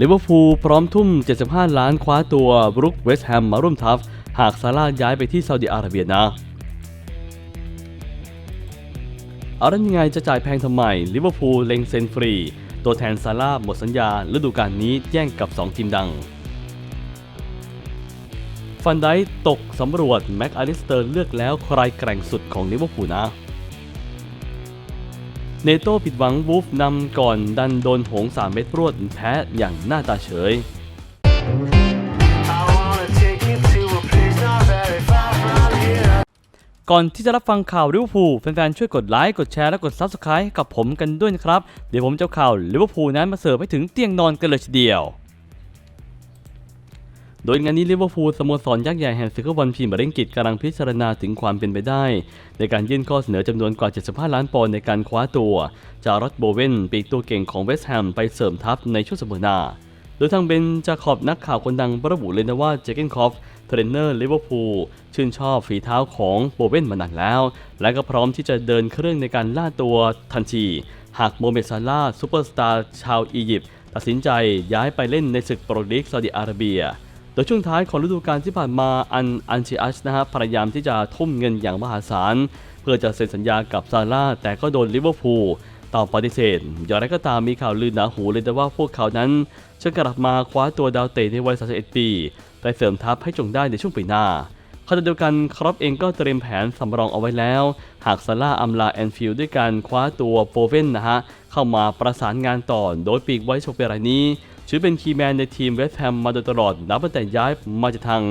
ลิเวอร์พูลพร้อมทุ่ม 75 ล้านคว้าตัวบรุกเวสต์แฮมมาร่วมทัพ หากซาร่าห์ย้ายไปที่ซาอุดิอาระเบียนะเอาแล้วยังไงจะจ่ายแพงทำไมลิเวอร์พูลเล็งเซ็นฟรี ตัวแทนซาร่าห์หมดสัญญาฤดูกาลนี้แย่งกับ 2 ทีมดัง ฟันไดตกสำรวจแม็กอาลิสเตอร์เลือกแล้วใครแกร่งสุดของลิเวอร์พูลนะ เนโต้ผิดหวังวูฟนำก่อนดันโดนหงสามเม็ดรวดแพ้อย่างหน้าตาเฉยก่อนที่จะรับฟังข่าวลิเวอร์พูลแฟนๆช่วยกดไลค์กดแชร์และกด Subscribe กับผมกันด้วยนะครับ เดี๋ยวผมจะข่าวลิเวอร์พูลนั้นมาเสิร์ฟให้ถึงเตียงนอนกันเลยทีเดียว โดยงานนี้ลิเวอร์พูลสโมสรยักษ์ใหญ่แห่งศึกฟุตบอลพรีมียร์ลีกอังกฤษกำลังพิจารณาถึงความเป็นไปได้ ในการยื่นข้อเสนอจำนวนกว่า 75 ล้านปอนด์ในการคว้าตัว จารอดโบเวนปีกตัวเก่งของเวสต์แฮมไปเสริมทัพในช่วงสัปดาห์น้าโดยทางเบนจาขอบนักข่าวคนดังระบุเลยนะว่าเจเกนคอฟเทรนเนอร์ลิเวอร์พูลชื่นชอบฝีเท้าของโบเวนมานานแล้ว และก็พร้อมที่จะเดินเครื่องในการล่าตัวทันที หากโมเมซาลาซูเปอร์สตาร์ชาวอียิปต์ตัดสินใจย้ายไปเล่นในศึกโปรลีกซาอุดิอาระเบีย โดยช่วงท้ายของฤดูกาลที่ผ่านมาอันอันชิอัชนะฮะพยายามที่จะทุ่มเงินอย่างมหาศาล เพื่อจะเซ็นสัญญากับซาร่าแต่ก็โดนลิเวอร์พูลตอบปฏิเสธ อย่างไรก็ตามมีข่าวลือหนาหูเลยแต่ว่าพวกเขานั้นจะกลับมาคว้าตัวดาวเตะในวัย 31 ปีไปเสริมทัพให้จงได้ในช่วงปีหน้าขณะเดียวกันครอปเองก็เตรียมแผนสำรองเอาไว้แล้ว หากซาร่าห์อำลาแอนฟิลด้วยการคว้าตัวโฟเวนนะฮะ เข้ามาประสานงานต่อโดยปีกไว้โชเปรายนี้ ถือเป็นคีย์แมนในทีมเวสต์แฮมมาโดยตลอด นับตั้งแต่ย้ายมาจากทาง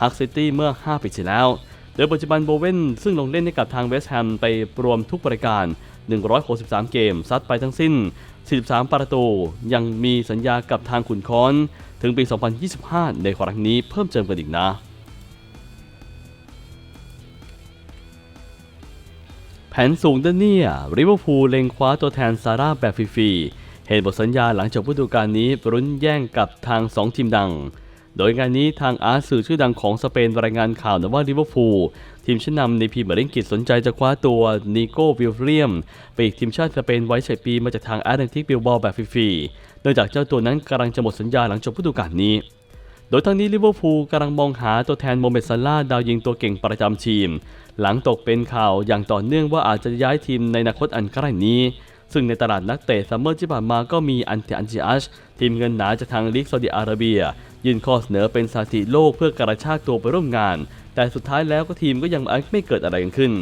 ฮักซิตี้เมื่อ 5 ปีที่แล้ว โดยปัจจุบันโบเวนซึ่งลงเล่นให้กับทางเวสต์แฮมไปรวมทุกรายการ 163 เกม ซัดไปทั้งสิ้น 43 ประตู ยังมีสัญญากับทางขุนค้อน ถึงปี 2025 ในครั้งนี้เพิ่มเติมกันอีกนะแผนสูงด้านเนี่ยริเวอร์พูลเล็งคว้าตัวแทนซาร่าแบบฟรีๆ เห็นบทสัญญาหลังจบฤดูกาลนี้รุนแย่งกับทาง 2 ทีมดัง โดยงานนี้ทางอาร์สื่อชื่อดังของสเปนรายงานข่าวนะว่าลิเวอร์พูลทีมชั้นนำในพรีเมียร์ลีกอังกฤษสนใจจะคว้าตัวนิโก้วิลเลียมปีกทีมชาติสเปนไว้ใช้ปีมาจากทางแอตเลติกบิลบอลแบบฟรีๆเนื่องจากเจ้าตัวนั้นกำลังจะหมดสัญญาหลังจบฤดูกาลนี้โดยทั้งนี้ลิเวอร์พูลกำลังมองหาตัวแทนโมเมดซาลาดาวยิงตัวเก่งประจำทีม หลังตกเป็นข่าวอย่างต่อเนื่องว่าอาจจะย้ายทีมในอนาคตอันใกล้นี้ ซึ่งในตลาดนักเตะซัมเมอร์ที่ผ่านมาก็มีอันเตอันจิอัชทีมเงินหนาจากทางลีกซาอุดิอาระเบีย ยื่นข้อเสนอเป็นสถิติโลกเพื่อกระชากตัวไปร่วมงาน แต่สุดท้ายแล้วก็ทีมก็ยังไม่เกิดอะไรกันขึ้น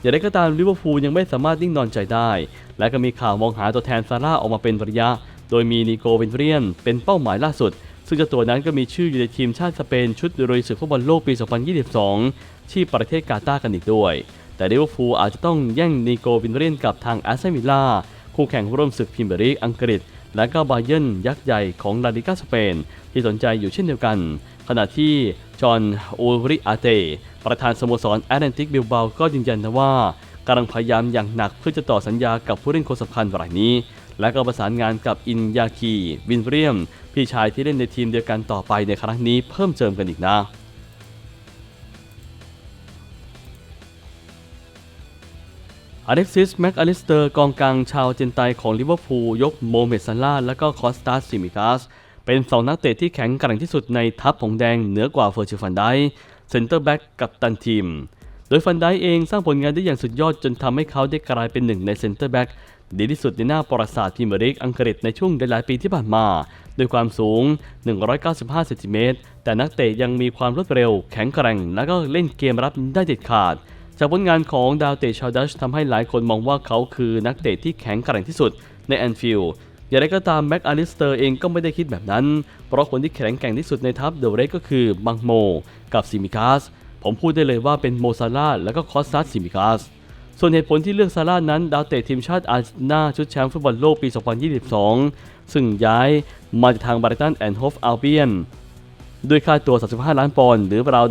อย่างไรก็ตามลิเวอร์พูลยังไม่สามารถนิ่งนอนใจได้ และก็มีข่าวมองหาตัวแทนซาร่าออกมาเป็นระยะ โดยมีนิโกเวนเรียน เป็นเป้าหมายล่าสุด ซึ่งเจ้าตัวนั้นก็มีชื่ออยู่ในทีมชาติสเปนชุดลุยศึกฟุตบอลโลกปี 2022 ที่ประเทศกาตาร์กันอีกด้วย แต่ลิเวอร์พูลอาจจะต้องแย่งนิโกวินเรียนกับทางแอสตันวิลล่าคู่แข่งร่วมศึกพรีเมียร์ลีกอังกฤษ และก็บาเยนยักษ์ใหญ่ของลาลิกาสเปน ที่สนใจอยู่เช่นเดียวกัน ขณะที่จอห์นอูริอาเต ประธานสโมสรแอตแลนติกบิลบาก็ยืนยันนะว่ากำลังพยายามอย่างหนักเพื่อจะต่อสัญญากับผู้เล่นคนสำคัญรายนี้ และก็ประสานงานกับอินยาคีวินเรียม พี่ชายที่เล่นในทีมเดียวกันต่อไปในครั้งนี้เพิ่มเติมกันอีกนะ อเล็กซิส แม็กอลิสเตอร์ กองกลางชาวเจนไตของลิเวอร์พูลยกโมเมดซาลาและก็คอสตาสซิมิกาสเป็นสองนักเตะที่แข็งแกร่งที่สุดในทัพผงแดงเหนือกว่าเฟอร์ชิฟันไดเซนเตอร์แบ็กกับตันทีม โดยฟันไดเองสร้างผลงานได้อย่างสุดยอดจนทำให้เขาได้กลายเป็นหนึ่งในเซนเตอร์แบ็กดีที่สุดในหน้าประวัติศาสตร์พรีเมียร์ลีกอังกฤษในช่วงหลายปีที่ผ่านมาด้วยความสูง 195 เซนติเมตร แต่นักเตะยังมีความรวดเร็ว แข็งแกร่ง และก็เล่นเกมรับได้เด็ดขาด จากผลงานของดาวเตะชาวดัชทำให้หลายคนมองว่าเขาคือนักเตะที่แข็งแกร่งที่สุดในแอนฟิลด์อย่างไรก็ตามแม็กอาลิสเตอร์เองก็ไม่ได้คิดแบบนั้น เพราะคนที่แข็งแกร่งที่สุดในทัพเดอะเรสก็คือบังโม กับซิมิคาสผมพูดได้เลยว่าเป็นโมซาร่าและก็คอสซัสซิมิคาสส่วนเหตุผลที่เลือกซาร่านั้น ดาวเตะทีมชาติอาร์เจนตินาชุดแชมป์ฟุตบอลโลกปี 2022 ซึ่งย้ายมาจากทางบาริตันแอนด์โฮฟอัลเบียนด้วยค่าตัว 35 ล้านปอนด์หรือราว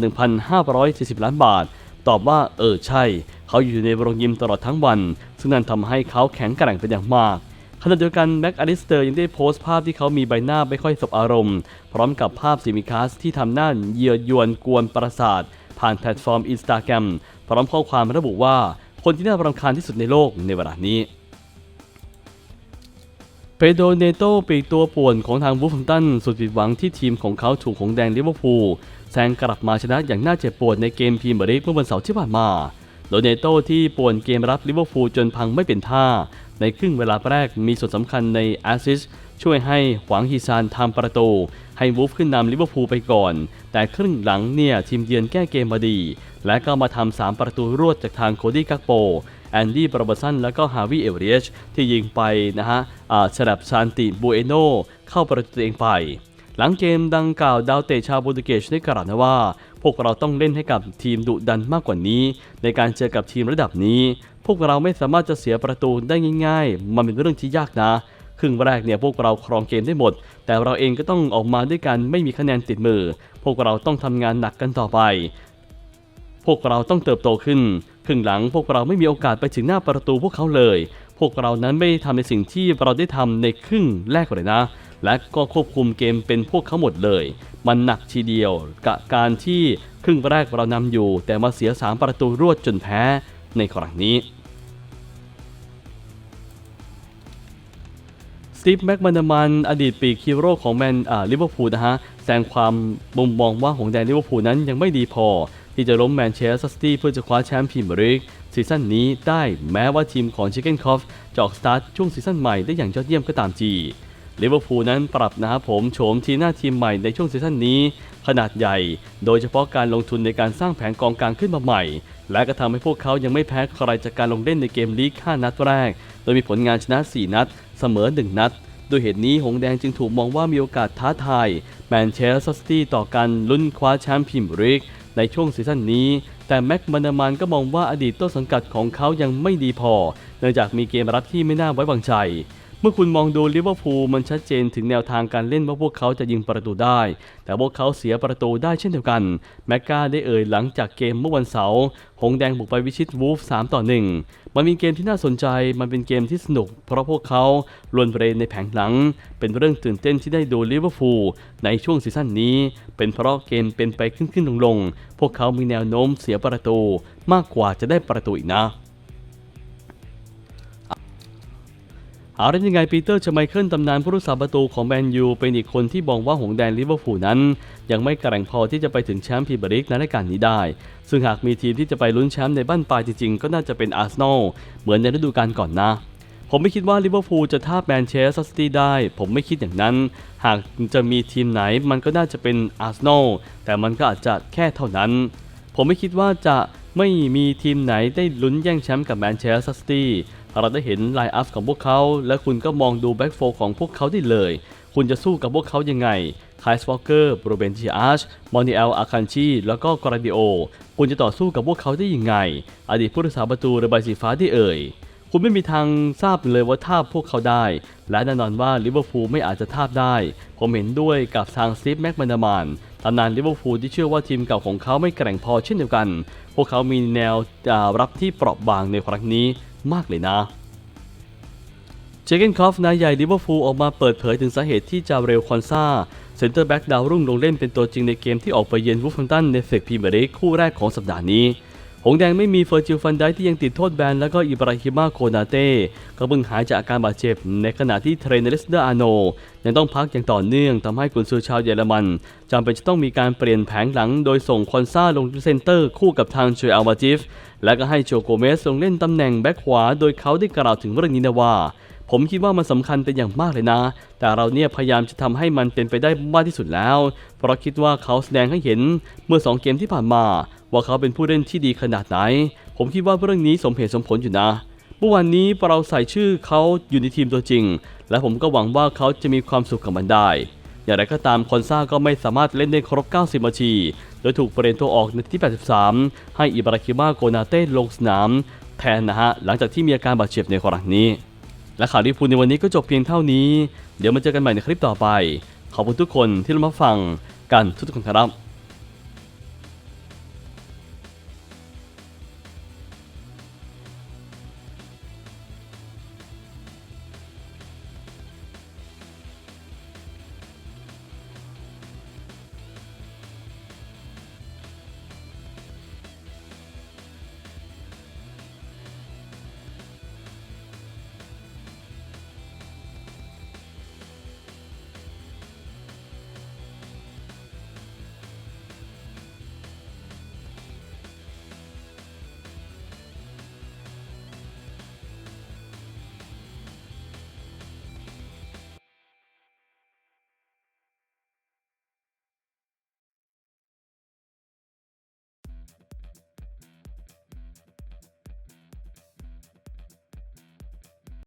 1,540 ล้านบาท ตอบว่าเออใช่ เขาอยู่ในโรงยิมตลอดทั้งวัน ซึ่งนั่นทำให้เขาแข็งแกร่งเป็นอย่างมากขณะเดียวกันแม็กอลิสเตอร์ยังได้โพสต์ภาพที่เขามีใบหน้าไม่ค่อยสบอารมณ์ พร้อมกับภาพซิมิคัสที่ทำหน้าเยียยวนกวนประสาท ผ่านแพลตฟอร์มอินสตาแกรมพร้อมข้อความระบุว่า คนที่น่ารำคาญที่สุดในโลกในเวลานี้เปโดเนโตปีกตัวป่วนของทางวูฟแฮมตันสุดผิดหวังที่ทีมของเขาถูกหงแดงลิเวอร์พูล แซงกลับมาชนะอย่างน่าเจ็บปวดในเกมพรีเมียร์ลีกเมื่อวันเสาร์ที่ผ่านมา โดยเนโตที่ป่วนเกมรับลิเวอร์พูลจนพังไม่เป็นท่า ในครึ่งเวลาแรกมีส่วนสำคัญในแอสซิสช่วยให้หวังฮีซานทำประตู ให้วูฟขึ้นนำลิเวอร์พูลไปก่อน แต่ครึ่งหลังเนี่ยทีมเยือนแก้เกมมาดี และก็มาทำ3ประตูรวดจากทางโคดี้กักโปแอนดี้ บรบสัน แล้วก็ฮาวิเอเวเรชที่ยิงไปนะฮะอ่าสลับซานติบูเอโนเข้าประตูเองไป หลังเกมดังกล่าวดาวเตะชาวโปรตุเกสได้กล่าวนะว่า พวกเราต้องเล่นให้กับทีมดุดันมากกว่านี้ ในการเจอกับทีมระดับนี้ พวกเราไม่สามารถจะเสียประตูได้ง่าย ๆ มันเป็นเรื่องที่ยากนะครึ่งแรกเนี่ยพวกเราครองเกมได้หมด แต่เราเองก็ต้องออกมาด้วยกันไม่มีคะแนนติดมือ พวกเราต้องทำงานหนักกันต่อไป พวกเราต้องเติบโตขึ้น ครึ่งหลังพวกเราไม่มีโอกาสไปถึงหน้าประตูพวกเขาเลย พวกเรานั้นไม่ทำในสิ่งที่เราได้ทำในครึ่งแรกเลยนะ และก็ควบคุมเกมเป็นพวกเขาหมดเลย มันหนักทีเดียวกับการที่ครึ่งแรกเรานำอยู่ แต่มาเสีย 3 ประตูรวดจนแพ้ในครั้งนี้สตีฟแม็กมันามันอดีตปีกฮีโร่ของแมนอ่าลิเวอร์พูลนะฮะแสดงความมุมมองว่าหงแดงลิเวอร์พูลนั้นยังไม่ดีพอ ที่จะล้มแมนเชสเตอร์ซิตี้เพื่อจะคว้าแชมป์พรีเมียร์ลีกซีซั่นนี้ได้แม้ว่าทีมของชิคเก้นคอฟจะออกสตาร์ทช่วงซีซั่นใหม่ได้อย่างยอดเยี่ยมก็ตามจี ลิเวอร์พูลนั้นปรับนะครับผมโฉมทีมหน้าทีมใหม่ในช่วงซีซั่นนี้ ขนาดใหญ่ โดยเฉพาะการลงทุนในการสร้างแผงกองกลางขึ้นมาใหม่ และก็ทำให้พวกเขายังไม่แพ้ใครจากการลงเล่นในเกมลีก5นัดแรก โดยมีผลงานชนะ 4 นัด เสมอ 1 นัดด้วยเหตุนี้หงแดงจึงถูกมองว่ามีโอกาสท้าทายแมนเชสเตอร์ซิตี้ต่อการลุ้นคว้าแชมป์พรีเมียร์ลีกในช่วงซีซั่นนี้ แต่แม็กมันามันก็มองว่าอดีตต้นสังกัดของเขายังไม่ดีพอ เนื่องจากมีเกมรับที่ไม่น่าไว้วางใจ เมื่อคุณมองดูลิเวอร์พูลมันชัดเจนถึงแนวทางการเล่นว่าพวกเขาจะยิงประตูได้ แต่พวกเขาเสียประตูได้เช่นเดียวกัน แมกกาได้เอ่ยหลังจากเกมเมื่อวันเสาร์หงแดงบุกไปวิชิตวูฟ3ต่อ 1 มันมีเกมที่น่าสนใจ มันเป็นเกมที่สนุก เพราะพวกเขาลวนเรนในแผงหลัง เป็นเรื่องตื่นเต้นที่ได้ดูลิเวอร์พูลในช่วงซีซั่นนี้ เป็นเพราะเกมเป็นไปขึ้นขึ้นลงลงๆพวกเขามีแนวโน้มเสียประตู มากกว่าจะได้ประตูอีกนะ อาได้ยังไงปีเตอร์ชไมเคิลตำนานผู้รักษาประตูของแมนยูเป็นอีกคนที่มองว่าหงแดงลิเวอร์พูลนั้น ยังไม่แกร่งพอที่จะไปถึงแชมป์พรีเมียร์ลีกในรายการนี้ได้ ซึ่งหากมีทีมที่จะไปลุ้นแชมป์ในบ้านปลายจริงๆ ก็น่าจะเป็นอาร์เซนอลเหมือนในฤดูกาลก่อนนะ ผมไม่คิดว่าลิเวอร์พูลจะทาแมนเชสเตอร์ซิตี้ได้ ผมไม่คิดอย่างนั้น หากจะมีทีมไหนมันก็น่าจะเป็นอาร์เซนอลแต่มันก็อาจจะแค่เท่านั้น ผมไม่คิดว่าจะ ไม่มีทีมไหนได้ลุ้นแย่งแชมป์กับแมนเชสเตอร์ซิตี้เราได้เห็นไลน์อัพของพวกเขา และคุณก็มองดูแบ็กโฟของพวกเขาได้เลย คุณจะสู้กับพวกเขายังไงคายสวอเกอร์บรูเบนจิอาชมอนิเอลอาคันชี แล้วก็กราดิโอ คุณจะต่อสู้กับพวกเขาได้ยังไง อดีตผู้รักษาประตูระบายสีฟ้าได้เอ่ย คุณไม่มีทางทราบเลยว่าทาบพวกเขาได้ และแน่นอนว่าลิเวอร์พูลไม่อาจจะทาบได้ ผมเห็นด้วยกับทางสตีฟแม็กมานามานตำนานลิเวอร์พูลที่เชื่อว่าทีมเก่าของเขาไม่แกร่งพอเช่นเดียวกัน วกเขามีแนวรับที่เปราะบางในครั้งนี้มากเลยนะเจเกนคอฟนายใหญ่ลิเวอร์พูลออกมาเปิดเผยถึงสาเหตุที่จาเรลคอนซาเซนเตอร์แบ็กดาวรุ่งลงเล่นเป็นตัวจริงในเกมที่ออกไปเยือนวูฟเวนตันในศึกพรีเมียร์ลีกคู่แรกของสัปดาห์นี้ หงแดงไม่มีเฟอร์จิลฟันไดที่ยังติดโทษแบน แล้วก็อิบราฮิมาโคนาเต้ก็เพิ่งหายจากอาการบาดเจ็บ ในขณะที่เทรนเนอร์เลสเดอร์อาโน ยังต้องพักอย่างต่อเนื่องทำให้กุนซือชาวเยอรมันจำเป็นจะต้องมีการเปลี่ยนแผงหลัง โดยส่งคอนซาลงเซนเตอร์คู่กับทางโจเอลวาจิฟและก็ให้โจโกเมสลงเล่นตำแหน่งแบ็คขวา โดยเขาได้กล่าวถึงเรื่องนี้นะว่า ผมคิดว่ามันสำคัญเป็นอย่างมากเลยนะ แต่เราเนี่ยพยายามจะทำให้มันเป็นไปได้มากที่สุดแล้ว เพราะคิดว่าเขาแสดงให้เห็นเมื่อ 2 เกมที่ผ่านมา ว่าเขาเป็นผู้เล่นที่ดีขนาดไหน ผมคิดว่าเรื่องนี้สมเหตุสมผลอยู่นะเมื่อวานนี้เราใส่ชื่อเขาอยู่ในทีมตัวจริง และผมก็หวังว่าเขาจะมีความสุขกับมันได้ อย่างไรก็ตามคอนซาก็ไม่สามารถเล่นได้ครบ 90 นาที โดยถูกเปลี่ยนตัวออกในที่ 83 ให้อิบราคิมาโกนาเต้ลงสนาม แทนนะฮะหลังจากที่มีอาการบาดเจ็บในครั้งนี้ และข่าวที่พูดในวันนี้ก็จบเพียงเท่านี้ เดี๋ยวมาเจอกันใหม่ในคลิปต่อไป ขอบคุณทุกคนที่รับมาฟังกันทุกคนครับ